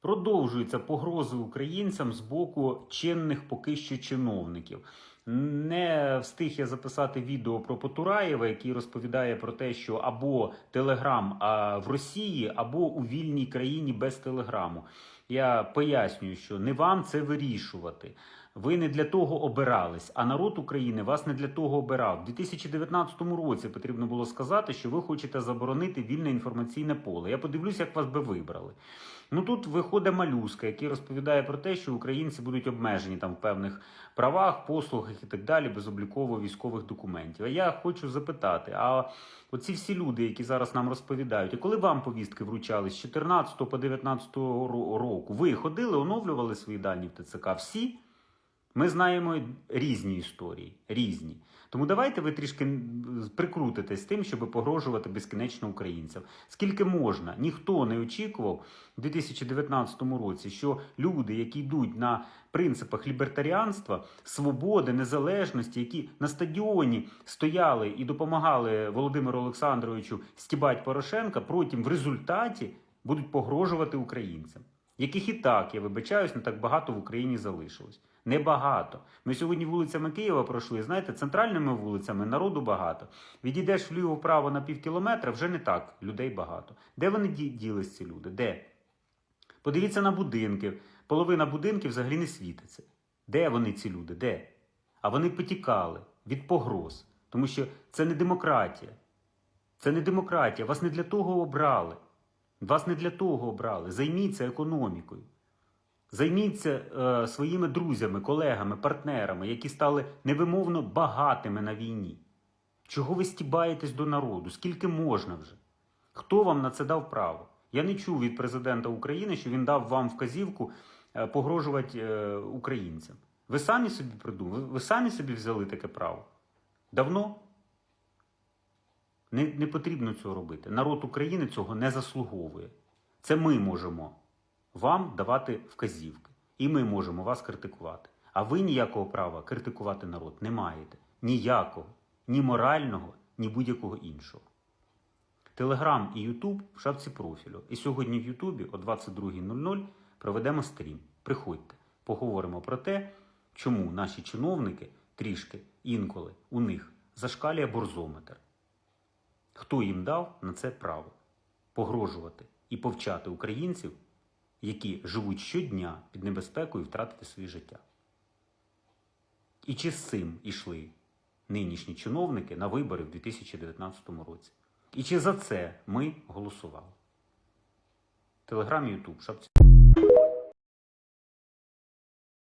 Продовжуються погрози українцям з боку чинних поки що чиновників. Не встиг я записати відео про Потураєва, який розповідає про те, що або Телеграм в Росії, або у вільній країні без Телеграму. Я пояснюю, що не вам це вирішувати. Ви не для того обирались, а народ України вас не для того обирав. У 2019 році потрібно було сказати, що ви хочете заборонити вільне інформаційне поле. Я подивлюся, як вас би вибрали. Ну тут виходить малюска, який розповідає про те, що українці будуть обмежені там в певних правах, послугах і так далі, без обліково-військових документів. А я хочу запитати: а оці всі люди, які зараз нам розповідають, і коли вам повістки вручали з 14 по 19 року, ви ходили, оновлювали свої дані в ТЦК? Всі? Ми знаємо різні історії, різні. Тому давайте ви трішки прикрутитесь з тим, щоб погрожувати безкінечно українцям. Скільки можна? Ніхто не очікував у 2019 році, що люди, які йдуть на принципах лібертаріанства, свободи, незалежності, які на стадіоні стояли і допомагали Володимиру Олександровичу стібать Порошенка, потім в результаті будуть погрожувати українцям, яких і так, я вибачаюсь, не так багато в Україні залишилось. Небагато. Ми сьогодні вулицями Києва пройшли. Знаєте, центральними вулицями народу багато. Відійдеш вліво-вправо на пів кілометра, вже не так. Людей багато. Де вони ді- ділись ці люди? Де? Подивіться на будинки. Половина будинків взагалі не світиться. Де вони, ці люди? Де? А вони потікали від погроз. Тому що це не демократія. Це не демократія. Вас не для того обрали. Вас не для того обрали. Займіться економікою. Займіться е, своїми друзями, колегами, партнерами, які стали невимовно багатими на війні. Чого ви стібаєтесь до народу? Скільки можна вже? Хто вам на це дав право? Я не чув від президента України, що він дав вам вказівку е, погрожувати е, українцям. Ви самі собі придумали, ви самі собі взяли таке право. Давно? Не, не потрібно цього робити. Народ України цього не заслуговує. Це ми можемо вам давати вказівки. І ми можемо вас критикувати. А ви ніякого права критикувати народ не маєте. Ніякого. Ні морального, ні будь-якого іншого. Телеграм і Ютуб в шапці профілю. І сьогодні в Ютубі о 22.00 проведемо стрім. Приходьте, поговоримо про те, чому наші чиновники трішки інколи у них зашкалює борзометр. Хто їм дав на це право погрожувати і повчати українців, які живуть щодня під небезпекою втратити своє життя? І чи з цим ішли нинішні чиновники на вибори в 2019 році? І чи за це ми голосували? Телеграм Ютуб.